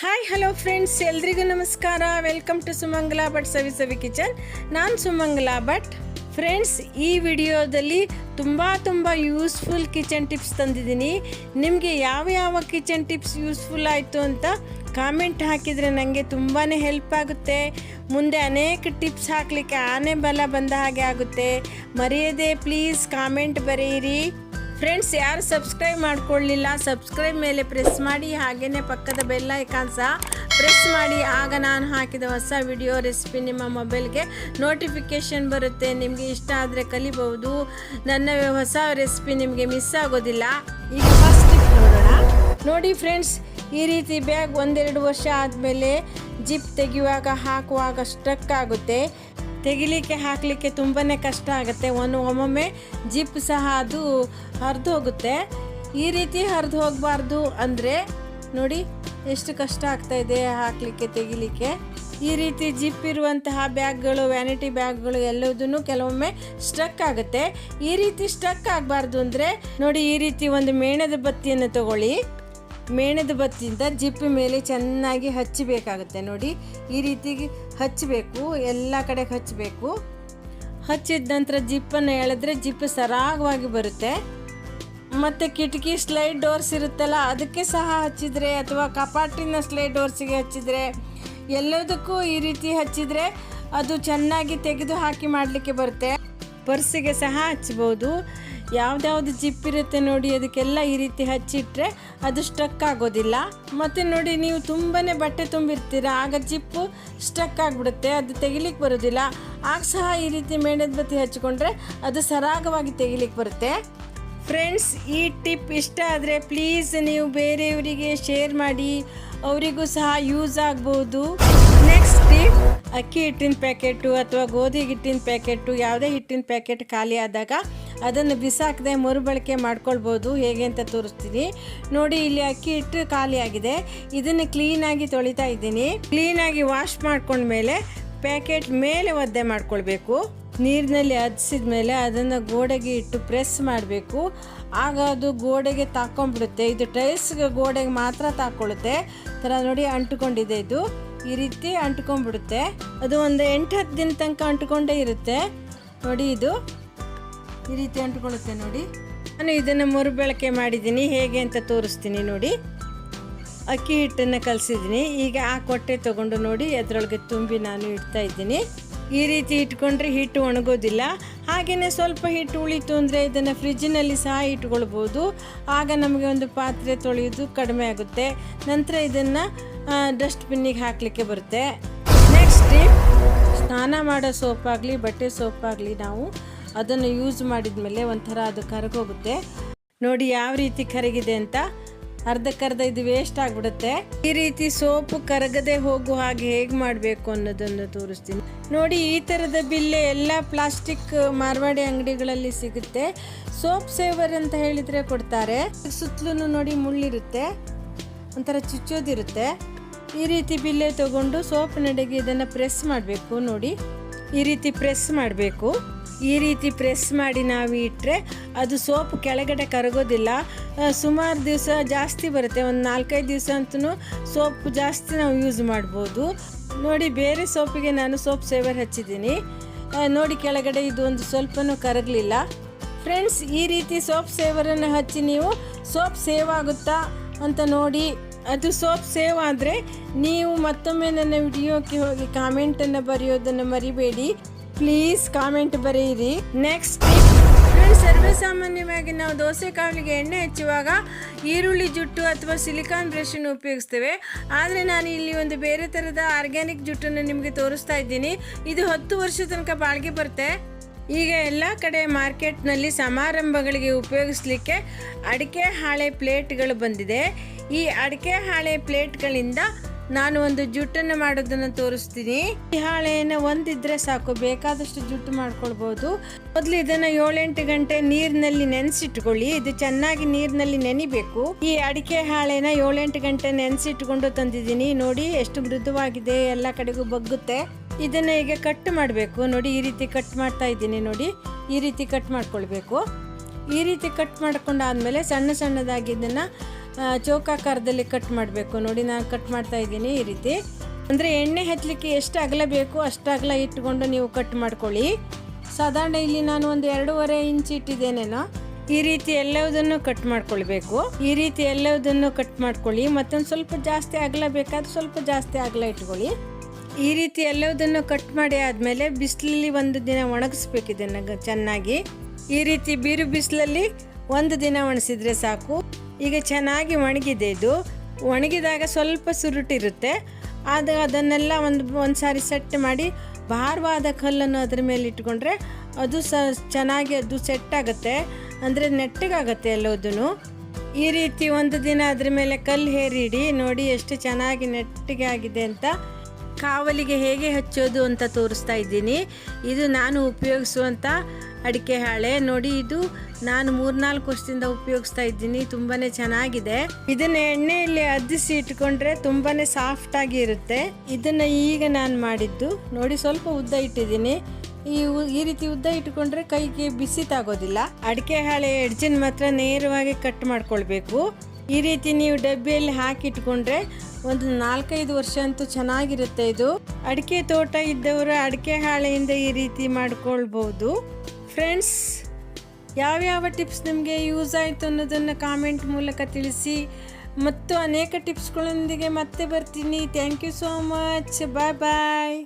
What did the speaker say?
Hi hello friends ಎಲ್ರಿಗೂ ನಮಸ್ಕಾರ. Welcome to Sumangala Bhat Savi Savi kitchen ನಾನು Sumangala Bhat. Friends ಈ ವಿಡಿಯೋದಲ್ಲಿ ತುಂಬ ತುಂಬ ಯೂಸ್ಫುಲ್ ಕಿಚನ್ ಟಿಪ್ಸ್ ತಂದಿದ್ದೀನಿ. ನಿಮಗೆ ಯಾವ ಯಾವ ಕಿಚನ್ ಟಿಪ್ಸ್ ಯೂಸ್ಫುಲ್ ಆಯಿತು ಅಂತ ಕಾಮೆಂಟ್ ಹಾಕಿದರೆ ನನಗೆ ತುಂಬಾ ಹೆಲ್ಪ್ ಆಗುತ್ತೆ. ಮುಂದೆ ಅನೇಕ ಟಿಪ್ಸ್ ಹಾಕಲಿಕ್ಕೆ ಆನೆ ಬಲ ಬಂದ ಹಾಗೆ ಆಗುತ್ತೆ. ಮರೆಯದೆ ಪ್ಲೀಸ್ ಕಾಮೆಂಟ್ ಬರೆಯಿರಿ. ಫ್ರೆಂಡ್ಸ್ ಯಾರು ಸಬ್ಸ್ಕ್ರೈಬ್ ಮಾಡ್ಕೊಳ್ಳಿಲ್ಲ ಸಬ್ಸ್ಕ್ರೈಬ್ ಮೇಲೆ ಪ್ರೆಸ್ ಮಾಡಿ ಹಾಗೆಯೇ ಪಕ್ಕದ ಬೆಲ್ ಐಕಾನ್ ಸಹ ಪ್ರೆಸ್ ಮಾಡಿ. ಆಗ ನಾನು ಹಾಕಿದ ಹೊಸ ವಿಡಿಯೋ ರೆಸಿಪಿ ನಿಮ್ಮ ಮೊಬೈಲ್ಗೆ ನೋಟಿಫಿಕೇಷನ್ ಬರುತ್ತೆ. ನಿಮಗೆ ಇಷ್ಟ ಆದರೆ ಕಲಿಬಹುದು. ನನ್ನ ಹೊಸ ರೆಸಿಪಿ ನಿಮಗೆ ಮಿಸ್ ಆಗೋದಿಲ್ಲ. ಈಗ ಫಸ್ಟ್ ನೋಡೋಣ. ನೋಡಿ ಫ್ರೆಂಡ್ಸ್ ಈ ರೀತಿ ಬ್ಯಾಗ್ ಒಂದೆರಡು ವರ್ಷ ಆದಮೇಲೆ ಜಿಪ್ ತೆಗೆಯುವಾಗ ಹಾಕುವಾಗ ಸ್ಟ್ರಕ್ ಆಗುತ್ತೆ. ತೆಗಿಲಿಕ್ಕೆ, ಹಾಕಲಿಕ್ಕೆ ತುಂಬಾ ಕಷ್ಟ ಆಗುತ್ತೆ. ಒಂದು ಒಮ್ಮೊಮ್ಮೆ ಜಿಪ್ ಸಹ ಅದು ಹರಿದು ಹೋಗುತ್ತೆ. ಈ ರೀತಿ ಹರಿದು ಹೋಗಬಾರ್ದು ಅಂದರೆ, ನೋಡಿ ಎಷ್ಟು ಕಷ್ಟ ಆಗ್ತಾ ಇದೆ ಹಾಕಲಿಕ್ಕೆ, ತೆಗಿಲಿಕ್ಕೆ. ಈ ರೀತಿ ಜಿಪ್ ಇರುವಂತಹ ಬ್ಯಾಗ್ಗಳು, ವ್ಯಾನಿಟಿ ಬ್ಯಾಗ್ಗಳು ಎಲ್ಲದನ್ನು ಕೆಲವೊಮ್ಮೆ ಸ್ಟ್ರಕ್ ಆಗುತ್ತೆ. ಈ ರೀತಿ ಸ್ಟ್ರಕ್ ಆಗಬಾರ್ದು ಅಂದರೆ, ನೋಡಿ ಈ ರೀತಿ ಒಂದು ಮೇಣದ ಬತ್ತಿಯನ್ನು ತಗೊಳ್ಳಿ. ಮೇಣದ ಬತ್ತಿಯಿಂದ ಜಿಪ್ ಮೇಲೆ ಚೆನ್ನಾಗಿ ಹಚ್ಚಬೇಕಾಗುತ್ತೆ. ನೋಡಿ, ಈ ರೀತಿ ಹಚ್ಚಬೇಕು, ಎಲ್ಲ ಕಡೆ ಹಚ್ಚಬೇಕು. ಹಚ್ಚಿದ ನಂತರ ಜಿಪ್ಪನ್ನು ಎಳೆದ್ರೆ ಜಿಪ್ ಸರಾಗವಾಗಿ ಬರುತ್ತೆ. ಮತ್ತು ಕಿಟಕಿ ಸ್ಲೈಡ್ ಡೋರ್ಸ್ ಇರುತ್ತಲ್ಲ, ಅದಕ್ಕೆ ಸಹ ಹಚ್ಚಿದರೆ, ಅಥವಾ ಕಪಾಟಿನ ಸ್ಲೈಡ್ ಡೋರ್ಸಿಗೆ ಹಚ್ಚಿದರೆ, ಎಲ್ಲದಕ್ಕೂ ಈ ರೀತಿ ಹಚ್ಚಿದರೆ ಅದು ಚೆನ್ನಾಗಿ ತೆಗೆದು ಹಾಕಿ ಮಾಡಲಿಕ್ಕೆ ಬರುತ್ತೆ. ಪರ್ಸಿಗೆ ಸಹ ಹಚ್ಬೋದು. ಯಾವ್ದ್ಯಾವ್ದು ಜಿಪ್ ಇರುತ್ತೆ ನೋಡಿ, ಅದಕ್ಕೆಲ್ಲ ಈ ರೀತಿ ಹಚ್ಚಿಟ್ರೆ ಅದು ಸ್ಟಕ್ ಆಗೋದಿಲ್ಲ. ಮತ್ತು ನೋಡಿ, ನೀವು ತುಂಬಾ ಬಟ್ಟೆ ತುಂಬಿರ್ತೀರ, ಆಗ ಜಿಪ್ಪು ಸ್ಟ್ರಕ್ ಆಗಿಬಿಡುತ್ತೆ, ಅದು ತೆಗಿಲಿಕ್ಕೆ ಬರೋದಿಲ್ಲ. ಆಗ ಸಹ ಈ ರೀತಿ ಮೇಣದ ಬತ್ತಿ ಹಚ್ಕೊಂಡ್ರೆ ಅದು ಸರಾಗವಾಗಿ ತೆಗಿಲಿಕ್ಕೆ ಬರುತ್ತೆ. ಫ್ರೆಂಡ್ಸ್, ಈ ಟಿಪ್ ಇಷ್ಟ ಆದರೆ ಪ್ಲೀಸ್ ನೀವು ಬೇರೆಯವರಿಗೆ ಶೇರ್ ಮಾಡಿ, ಅವರಿಗೂ ಸಹ ಯೂಸ್ ಆಗ್ಬೋದು. ನೆಕ್ಸ್ಟ್ ಅಕ್ಕಿ ಹಿಟ್ಟಿನ ಪ್ಯಾಕೆಟು ಅಥವಾ ಗೋಧಿ ಹಿಟ್ಟಿನ ಪ್ಯಾಕೆಟು, ಯಾವುದೇ ಹಿಟ್ಟಿನ ಪ್ಯಾಕೆಟ್ ಖಾಲಿ ಆದಾಗ ಅದನ್ನು ಬಿಸಾಕದೆ ಮರುಬಳಕೆ ಮಾಡ್ಕೊಳ್ಬೋದು. ಹೇಗೆ ಅಂತ ತೋರಿಸ್ತೀನಿ. ನೋಡಿ, ಇಲ್ಲಿ ಅಕ್ಕಿ ಹಿಟ್ಟು ಖಾಲಿಯಾಗಿದೆ ಇದನ್ನು ಕ್ಲೀನಾಗಿ ತೊಳಿತಾ ಇದ್ದೀನಿ. ಕ್ಲೀನಾಗಿ ವಾಶ್ ಮಾಡ್ಕೊಂಡ್ಮೇಲೆ ಪ್ಯಾಕೆಟ್ ಮೇಲೆ ಒದ್ದೆ ಮಾಡ್ಕೊಳ್ಬೇಕು. ನೀರಿನಲ್ಲಿ ಹದಿಸಿದ ಮೇಲೆ ಅದನ್ನು ಗೋಡೆಗೆ ಇಟ್ಟು ಪ್ರೆಸ್ ಮಾಡಬೇಕು. ಆಗ ಅದು ಗೋಡೆಗೆ ತಾಕೊಂಡ್ಬಿಡುತ್ತೆ. ಇದು ಟೈಲ್ಸ್ಗೆ ಗೋಡೆಗೆ ಮಾತ್ರ ತಾಕೊಳ್ಳುತ್ತೆ ಥರ ನೋಡಿ ಅಂಟುಕೊಂಡಿದೆ ಇದು. ಈ ರೀತಿ ಅಂಟ್ಕೊಂಡ್ಬಿಡುತ್ತೆ. ಅದು ಒಂದು ಎಂಟು ಹತ್ತು ದಿನ ತನಕ ಅಂಟ್ಕೊಂಡೇ ಇರುತ್ತೆ. ನೋಡಿ ಇದು. ಈ ರೀತಿ ಅಂಟ್ಕೊಳ್ಳುತ್ತೆ ನೋಡಿ. ನಾನು ಇದನ್ನು ಮರುಬಳಕೆ ಮಾಡಿದ್ದೀನಿ. ಹೇಗೆ ಅಂತ ತೋರಿಸ್ತೀನಿ ನೋಡಿ. ಅಕ್ಕಿ ಹಿಟ್ಟನ್ನು ಕಲಸಿದ್ದೀನಿ. ಈಗ ಆ ಕೊಟ್ಟೆ ತೊಗೊಂಡು ನೋಡಿ, ಅದರೊಳಗೆ ತುಂಬಿ ನಾನು ಇಡ್ತಾ ಇದ್ದೀನಿ. ಈ ರೀತಿ ಇಟ್ಕೊಂಡ್ರೆ ಹಿಟ್ಟು ಒಣಗೋದಿಲ್ಲ. ಹಾಗೆಯೇ ಸ್ವಲ್ಪ ಹಿಟ್ಟು ಉಳಿತು ಅಂದರೆ ಇದನ್ನು ಫ್ರಿಜ್ಜಿನಲ್ಲಿ ಸಹ ಇಟ್ಕೊಳ್ಬೋದು. ಆಗ ನಮಗೆ ಒಂದು ಪಾತ್ರೆ ತೊಳೆಯೋದು ಕಡಿಮೆ ಆಗುತ್ತೆ. ನಂತರ ಇದನ್ನು ಡಸ್ಟ್ಬಿನ್ನಿಗೆ ಹಾಕಲಿಕ್ಕೆ ಬರುತ್ತೆ. ನೆಕ್ಸ್ಟ್ ಸ್ನಾನ ಮಾಡೋ ಸೋಪಾಗಲಿ, ಬಟ್ಟೆ ಸೋಪಾಗಲಿ ನಾವು ಅದನ್ನು ಯೂಸ್ ಮಾಡಿದ ಮೇಲೆ ಒಂಥರ ಅದು ಕರಗೋಗುತ್ತೆ. ನೋಡಿ ಯಾವ ರೀತಿ ಕರಗಿದೆ ಅಂತ. ಅರ್ಧಕ್ಕರ್ಧ ಇದು ವೇಸ್ಟ್ ಆಗಿಬಿಡುತ್ತೆ. ಈ ರೀತಿ ಸೋಪು ಕರಗದೆ ಹೋಗುವ ಹಾಗೆ ಹೇಗೆ ಮಾಡಬೇಕು ಅನ್ನೋದನ್ನು ತೋರಿಸ್ತೀನಿ. ನೋಡಿ, ಈ ಥರದ ಬಿಲ್ಲೆ ಎಲ್ಲ ಪ್ಲಾಸ್ಟಿಕ್ ಮಾರ್ವಾಡಿ ಅಂಗಡಿಗಳಲ್ಲಿ ಸಿಗುತ್ತೆ. ಸೋಪ್ ಸೇವರ್ ಅಂತ ಹೇಳಿದರೆ ಕೊಡ್ತಾರೆ. ಸುತ್ತಲೂ ನೋಡಿ ಮುಳ್ಳಿರುತ್ತೆ. ಒಂಥರ ಚುಚ್ಚೋದಿರುತ್ತೆ. ಈ ರೀತಿ ಬಿಲ್ಲೆ ತಗೊಂಡು ಸೋಪ್ ನಡೆಗೆ ಇದನ್ನು ಪ್ರೆಸ್ ಮಾಡಬೇಕು ನೋಡಿ. ಈ ರೀತಿ ಪ್ರೆಸ್ ಮಾಡಬೇಕು. ಈ ರೀತಿ ಪ್ರೆಸ್ ಮಾಡಿ ನಾವು ಇಟ್ಟರೆ ಅದು ಸೋಪ್ ಕೆಳಗಡೆ ಕರಗೋದಿಲ್ಲ. ಸುಮಾರು ದಿವಸ ಜಾಸ್ತಿ ಬರುತ್ತೆ. ಒಂದು ನಾಲ್ಕೈದು ದಿವಸ ಅಂತೂ ಸೋಪ್ ಜಾಸ್ತಿ ನಾವು ಯೂಸ್ ಮಾಡ್ಬೋದು. ನೋಡಿ, ಬೇರೆ ಸೋಪಿಗೆ ನಾನು ಸೋಪ್ ಸೇವರ್ ಹಚ್ಚಿದ್ದೀನಿ. ನೋಡಿ, ಕೆಳಗಡೆ ಇದು ಒಂದು ಸ್ವಲ್ಪನೂ ಕರಗಲಿಲ್ಲ. ಫ್ರೆಂಡ್ಸ್, ಈ ರೀತಿ ಸೋಪ್ ಸೇವರನ್ನು ಹಚ್ಚಿ ನೀವು ಸೋಪ್ ಸೇವ್ ಆಗುತ್ತಾ ಅಂತ ನೋಡಿ. ಅದು ಸೋಪ್ ಸೇವ್ ಆದರೆ ನೀವು ಮತ್ತೊಮ್ಮೆ ನನ್ನ ವಿಡಿಯೋಕ್ಕೆ ಹೋಗಿ ಕಾಮೆಂಟನ್ನು ಬರೆಯೋದನ್ನು ಮರಿಬೇಡಿ. ಪ್ಲೀಸ್ ಕಾಮೆಂಟ್ ಬರೆಯಿರಿ. ನೆಕ್ಸ್ಟ್ ಸರ್ವಸಾಮಾನ್ಯವಾಗಿ ಸರ್ವೇ ಸಾಮಾನ್ಯವಾಗಿ ನಾವು ದೋಸೆ ಕಾವಲಿಗೆ ಎಣ್ಣೆ ಹಚ್ಚುವಾಗ ಈರುಳ್ಳಿ, ಜುಟ್ಟು ಅಥವಾ ಸಿಲಿಕಾನ್ ಬ್ರಷನ್ನು ಉಪಯೋಗಿಸ್ತೇವೆ. ಆದರೆ ನಾನು ಇಲ್ಲಿ ಒಂದು ಬೇರೆ ಥರದ ಆರ್ಗ್ಯಾನಿಕ್ ಜುಟ್ಟನ್ನು ನಿಮಗೆ ತೋರಿಸ್ತಾ ಇದ್ದೀನಿ. ಇದು ಹತ್ತು ವರ್ಷ ತನಕ ಬಾಳಿಗೆ ಬರುತ್ತೆ. ಈಗ ಎಲ್ಲ ಕಡೆ ಮಾರ್ಕೆಟ್ನಲ್ಲಿ ಸಮಾರಂಭಗಳಿಗೆ ಉಪಯೋಗಿಸ್ಲಿಕ್ಕೆ ಅಡಿಕೆ, ಹಾಳೆ ಪ್ಲೇಟ್ಗಳು ಬಂದಿದೆ. ಈ ಅಡಿಕೆ ಹಾಳೆ ಪ್ಲೇಟ್ಗಳಿಂದ ನಾನು ಒಂದು ಜುಟ್ಟನ್ನು ಮಾಡೋದನ್ನು ತೋರಿಸ್ತೀನಿ. ಈ ಹಾಳೆಯನ್ನು ಒಂದಿದ್ರೆ ಸಾಕು, ಬೇಕಾದಷ್ಟು ಜುಟ್ಟು ಮಾಡ್ಕೊಳ್ಬೋದು. ಮೊದಲು ಇದನ್ನ ಏಳೆಂಟು ಗಂಟೆ ನೀರಿನಲ್ಲಿ ನೆನೆಸಿಟ್ಕೊಳ್ಳಿ, ಇದು ಚೆನ್ನಾಗಿ ನೀರಿನಲ್ಲಿ ನೆನಿಬೇಕು. ಈ ಅಡಿಕೆ ಹಾಳೆನ ಏಳೆಂಟು ಗಂಟೆ ನೆನೆಸಿಟ್ಕೊಂಡು ತಂದಿದ್ದೀನಿ. ನೋಡಿ, ಎಷ್ಟು ಮೃದುವಾಗಿದೆ, ಎಲ್ಲ ಕಡೆಗೂ ಬಗ್ಗುತ್ತೆ. ಇದನ್ನ ಈಗ ಕಟ್ ಮಾಡಬೇಕು. ನೋಡಿ, ಈ ರೀತಿ ಕಟ್ ಮಾಡ್ತಾ ಇದ್ದೀನಿ. ನೋಡಿ, ಈ ರೀತಿ ಕಟ್ ಮಾಡ್ಕೊಳ್ಬೇಕು. ಈ ರೀತಿ ಕಟ್ ಮಾಡ್ಕೊಂಡಾದ್ಮೇಲೆ ಸಣ್ಣ ಸಣ್ಣದಾಗಿ ಇದನ್ನು ಚೌಕಾಕಾರದಲ್ಲಿ ಕಟ್ ಮಾಡಬೇಕು. ನೋಡಿ, ನಾನು ಕಟ್ ಮಾಡ್ತಾ ಇದ್ದೀನಿ ಈ ರೀತಿ. ಅಂದರೆ ಎಣ್ಣೆ ಹಚ್ಚಲಿಕ್ಕೆ ಎಷ್ಟು ಅಗಲ ಬೇಕು ಅಷ್ಟು ಅಗಲ ಇಟ್ಕೊಂಡು ನೀವು ಕಟ್ ಮಾಡ್ಕೊಳ್ಳಿ. ಸಾಧಾರಣ ಇಲ್ಲಿ ನಾನು ಒಂದು ಎರಡೂವರೆ ಇಂಚ್ ಇಟ್ಟಿದ್ದೇನೇನೋ, ಈ ರೀತಿ ಎಲ್ಲವುದನ್ನು ಕಟ್ ಮಾಡ್ಕೊಳ್ಬೇಕು. ಈ ರೀತಿ ಎಲ್ಲವುದನ್ನು ಕಟ್ ಮಾಡ್ಕೊಳ್ಳಿ. ಮತ್ತೊಂದು ಸ್ವಲ್ಪ ಜಾಸ್ತಿ ಅಗಲ ಬೇಕಾದ್ರೆ ಸ್ವಲ್ಪ ಜಾಸ್ತಿ ಅಗಲ ಇಟ್ಕೊಳ್ಳಿ. ಈ ರೀತಿ ಎಲ್ಲವುದನ್ನು ಕಟ್ ಮಾಡಿ ಆದಮೇಲೆ ಬಿಸಿಲಲ್ಲಿ ಒಂದು ದಿನ ಒಣಗಿಸ್ಬೇಕು ಇದನ್ನು ಚೆನ್ನಾಗಿ. ಈ ರೀತಿ ಬೀರು ಬಿಸಿಲಲ್ಲಿ ಒಂದು ದಿನ ಒಣಸಿದ್ರೆ ಸಾಕು. ಈಗ ಚೆನ್ನಾಗಿ ಒಣಗಿದೆ ಇದು. ಒಣಗಿದಾಗ ಸ್ವಲ್ಪ ಸುರುಟಿರುತ್ತೆ. ಅದು ಅದನ್ನೆಲ್ಲ ಒಂದು ಒಂದು ಸಾರಿ ಸೆಟ್ ಮಾಡಿ ಭಾರವಾದ ಕಲ್ಲನ್ನು ಅದ್ರ ಮೇಲೆ ಇಟ್ಕೊಂಡ್ರೆ ಅದು ಸ ಚೆನ್ನಾಗಿ ಅದು ಸೆಟ್ ಆಗುತ್ತೆ. ಅಂದರೆ ನೆಟ್ಟಗಾಗತ್ತೆ ಎಲ್ಲದೂ ಈ ರೀತಿ ಒಂದು ದಿನ ಅದ್ರ ಮೇಲೆ ಕಲ್ಲು ಹೇರಿಡಿ, ನೋಡಿ ಎಷ್ಟು ಚೆನ್ನಾಗಿ ನೆಟ್ಟಿಗೆ ಆಗಿದೆ ಅಂತ. ಕಾವಲಿಗೆ ಹೇಗೆ ಹಚ್ಚೋದು ಅಂತ ತೋರಿಸ್ತಾ ಇದ್ದೀನಿ. ಇದು ನಾನು ಉಪಯೋಗಿಸುವಂಥ ಅಡಿಕೆ ಹಾಳೆ. ನೋಡಿ, ಇದು ನಾನು ಮೂರ್ನಾಲ್ಕು ವರ್ಷದಿಂದ ಉಪಯೋಗಿಸ್ತಾ ಇದ್ದೀನಿ. ತುಂಬಾ ಚೆನ್ನಾಗಿದೆ. ಇದನ್ನ ಎಣ್ಣೆಯಲ್ಲಿ ಅದ್ದಿಸಿ ಇಟ್ಕೊಂಡ್ರೆ ತುಂಬಾ ಸಾಫ್ಟ್ ಆಗಿ ಇರುತ್ತೆ. ಇದನ್ನ ಈಗ ನಾನು ಮಾಡಿದ್ದು. ನೋಡಿ, ಸ್ವಲ್ಪ ಉದ್ದ ಇಟ್ಟಿದ್ದೀನಿ. ಈ ಈ ರೀತಿ ಉದ್ದ ಇಟ್ಕೊಂಡ್ರೆ ಕೈಗೆ ಬಿಸಿ ತಾಗೋದಿಲ್ಲ. ಅಡಿಕೆ ಹಾಳೆ ಎಡ್ಜಿನ ಮಾತ್ರ ನೇರವಾಗಿ ಕಟ್ ಮಾಡ್ಕೊಳ್ಬೇಕು. ಈ ರೀತಿ ನೀವು ಡಬ್ಬಿಯಲ್ಲಿ ಹಾಕಿ ಇಟ್ಕೊಂಡ್ರೆ ಒಂದು ನಾಲ್ಕೈದು ವರ್ಷ ಅಂತೂ ಚೆನ್ನಾಗಿರುತ್ತೆ ಇದು. ಅಡಿಕೆ ತೋಟ ಇದ್ದವರು ಅಡಿಕೆ ಹಾಳೆಯಿಂದ ಈ ರೀತಿ ಮಾಡ್ಕೊಳ್ಬೋದು. ಫ್ರೆಂಡ್ಸ್ ಯಾವ್ಯಾವ ಟಿಪ್ಸ್ ನಿಮಗೆ ಯೂಸ್ ಆಯಿತು ಅನ್ನೋದನ್ನು ಕಾಮೆಂಟ್ ಮೂಲಕ ತಿಳಿಸಿ. ಮತ್ತು ಅನೇಕ ಟಿಪ್ಸ್ಗಳೊಂದಿಗೆ ಮತ್ತೆ ಬರ್ತೀನಿ. Thank you so much bye bye